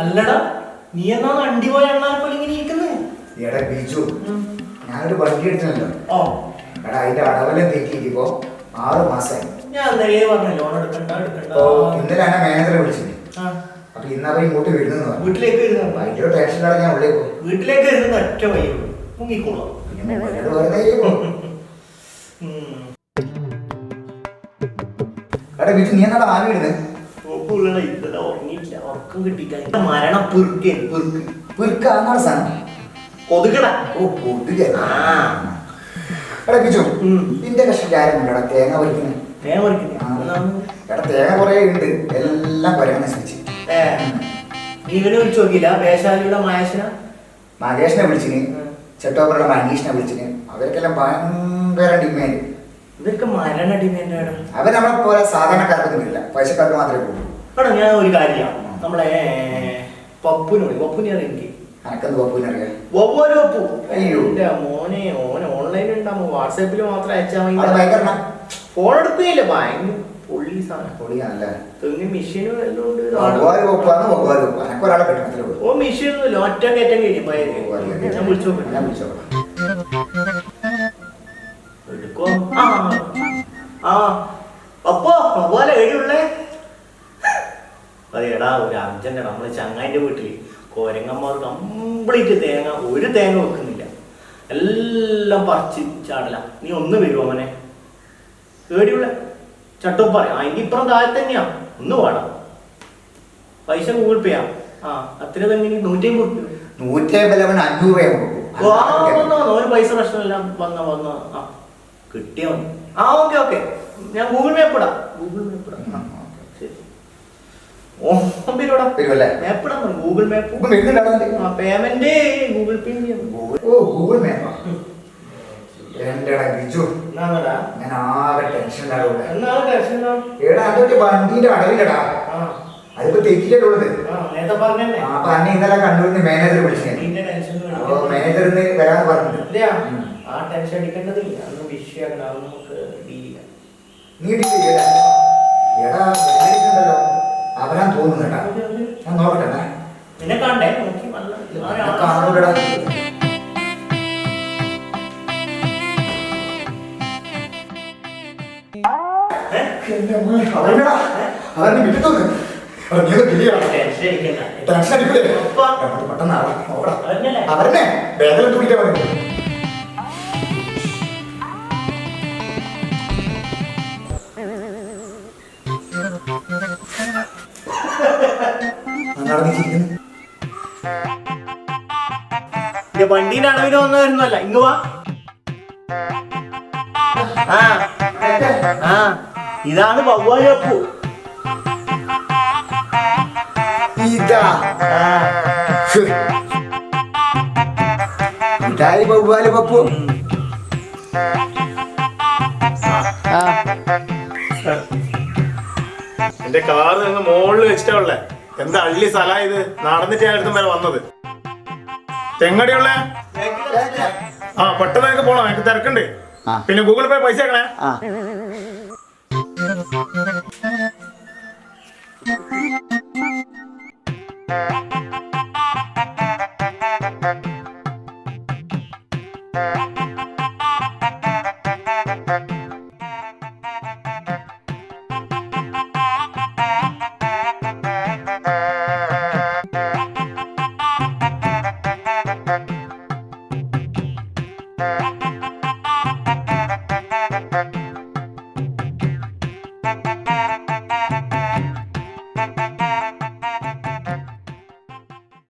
അല്ലടാ നീ എന്നാ വണ്ടി പോയ എണ്ണാൽ ഇങ്ങനെ ഇരിക്കുന്നത് എടാ ബിജു ഞാനൊരു വണ്ടി എടുത്തല്ലോ ഓ. എടാ അതിന്റെ അടവലെ തെറ്റിയിരിക്കോ ആറ് മാസമായി ഞാൻ നേരെ പറഞ്ഞു ലോൺ എടുക്കണ്ട എടുക്കണ്ട. അപ്പോ ഇന്നലെ എന്നെ മാനേജറെ വിളിച്ചത് അപ്പൊ ഇന്ന് ഇങ്ങോട്ട് വരുന്നെന്ന് പറഞ്ഞു. വീട്ടിലേക്ക് വരുന്നോ ടെൻഷൻ അതിന്റെ ടെൻഷനിലാണ് ഞാൻ ഉള്ളിൽ പോകും വീട്ടിലേക്ക് വരുന്ന ഒറ്റ വയ്യോ മുങ്ങിക്കോളാം. എടാ ബിജു നീ എന്നാടാ ആവി ഇടുന്നത് ഉറങ്ങിയില്ല ഉറക്കം കിട്ടിയില്ല മരണ പെറുക്കേ. പെറുക്ക് അന്നാണ് സാധനം. കൊതുകട ഓ കൊതുക. എടാ ഉം. നിന്റെ കഷ്ടം ആരും എടാ തേങ്ങ പറിക്കുന്നത് തേങ്ങ പറിക്കുന്നേ എടാ തേങ്ങ കുറേ ഉണ്ട്. എല്ലാം ഏ. ഇവനെ വിളിച്ചു നോക്കിയില്ല. വേശാലിയുടെ മഹേശന മഹേഷിനെ വിളിച്ചിന്. ചെട്ടോപ്പറുടെ മനീഷിനെ വിളിച്ചിന്. അവർക്കെല്ലാം ഭയങ്കര ഡിമാൻഡ് ഇവർക്ക് മരണ ഡിമാൻഡാണ് അവർ നമ്മളെ പോലെ സാധാരണക്കാർക്കൊന്നും ഇല്ല. പൈസക്കാർക്ക് മാത്രമേ പോകുള്ളൂ ഞാൻ ഒരു കാര്യം നമ്മളെ പപ്പുനോട് പപ്പുനെ അറിയാം എനിക്ക്? അനക്കെന്ത് പപ്പൂനറിയാം ഒവ്വൊരു പപ്പു. അയ്യോ. എന്റെ മോനെ ഓനെ ഓൺലൈനിൽ ഉണ്ടാകുമ്പോ വാട്സാപ്പിൽ മാത്രം അയച്ചാൽ ഫോൺ എടുക്കുകയില്ല ഭയങ്കര പൊള്ളി സാധനം. പൊളിയാണല്ലേ? തെങ്ങ് മെഷീനും എല്ലാം ഉണ്ട്. ഓ മെഷീൻ ഒന്നുമില്ല. ഒറ്റ കയറ്റം കഴിയും അറിയാം. ഞാൻ വിളിച്ചു ഞാൻ വിളിച്ചോളാം അതെടാ ഒരു അർജന്റ് നമ്മൾ ചങ്ങായിന്റെ വീട്ടിൽ കോരങ്ങന്മാർ കംപ്ലീറ്റ് തേങ്ങ ഒരു തേങ്ങ വെക്കുന്നില്ല. എല്ലാം പറിച്ച് ചാടില്ല നീ ഒന്ന് വരുമോ അവനെ. പേടിയുള്ള ചട്ടുപ്പാറ അതിന്റെ ഇപ്പുറം താഴെ തന്നെയാ. ഒന്ന് വേണം പൈസ ഗൂഗിൾ പേ ആ അത്ര തന്നെ നൂറ്റി അമ്പത് അഞ്ഞൂറ്. ഒരു പൈസ പ്രശ്നമില്ല. വന്ന വന്ന. ആ കിട്ടിയ ആ ഓക്കെ ഓക്കെ. ഞാൻ ഗൂഗിൾ പേ ഇടാം ഗൂഗിൾ പേ ഇടാം ആ, ശരി ഓമ്പിലൂടാ വരുമല്ലേ മാപ്പ് ഇടാൻ പറഞ്ഞു ഗൂഗിൾ മാപ്പ്. പേയ്മെന്റ് പേ ഓ ഗൂഗിൾ മാപ്പാ. എന്റെടാ ബിജു. എന്നാടാ ഞാൻ ആകെ ടെൻഷനിലാണ് എടാ വണ്ടിന്റെ അതിപ്പോ അപ്പൊ അന്നെ ഇന്നലെ മാനേജർ വിളിച്ചു. അപ്പൊ വരാന്ന് പറഞ്ഞിട്ടുണ്ട്. ആ ടെൻഷൻ അടിക്കേണ്ടതില്ല. അന്ന് വിഷയം നമുക്ക് ഡീൽ നീ ഡീൽ എടാ അവരാൻ തോന്നുന്നുണ്ടാ ഞാൻ നോക്കട്ടെ നിന്നെ കണ്ടേ നോക്കി മോനെ, അവരെടാ. ടെൻഷൻ അടിക്കൂലേ? പെട്ടെന്ന് വേദന തുടിക്കാൻ മതി നടന്നിരിക്കുന്നു ഇത് വണ്ടീന്റെ അളവിന് വന്നവരുന്നല്ല ഇങ്ങ് വാ. ആ ആ ഇതാണ് വവ്വാലപ്പു ഇതാ. ഇതായി ബഹുബാല പപ്പു എന്റെ കാറ് അങ്ങ് മോളിൽ വെച്ചിട്ടാ ഉള്ളേ. എന്താ അള്ളി സ്ഥലാ ഇത്? നടന്നിട്ട് ഞാൻ അടുത്തും വരെ വന്നത്. തെങ്ങടിയുള്ള? ആ പെട്ടെന്ന് എനിക്ക് പോണം. എനിക്ക് തിരക്കുണ്ട്. പിന്നെ ഗൂഗിൾ പേ പൈസ ആക്കണേ Thank ആ.